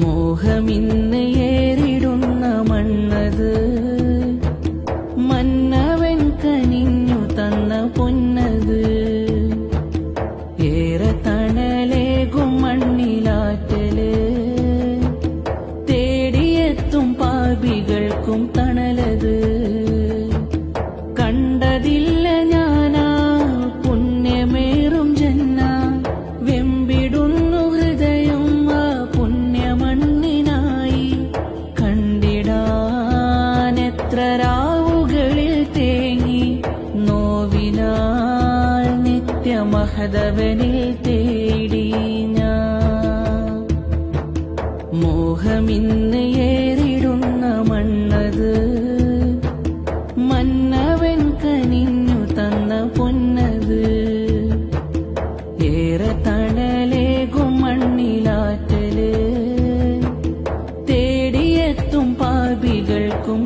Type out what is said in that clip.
മോഹമിന്ന് ഏറിടുന്ന മണ്ണത് മന്നവൻ കനിഞ്ഞു തന്ന പൊന്നത് ഏറെ തണലേകും മണ്ണിലാറ്റല് തേടിയെത്തും പാപികൾക്കും തണലത് നിന്നാൾ നിത്യമഹതവനിൽ തേടി ഞാൻ. മോഹമിന്ന് ഏറിടുന്ന മണ്ണത് മന്നവൻ കനിഞ്ഞു തന്ന പൊന്നത് ഏറെ തണലേകും മണ്ണിലാറ്റൽ തേടിയെത്തും പാപികൾക്കും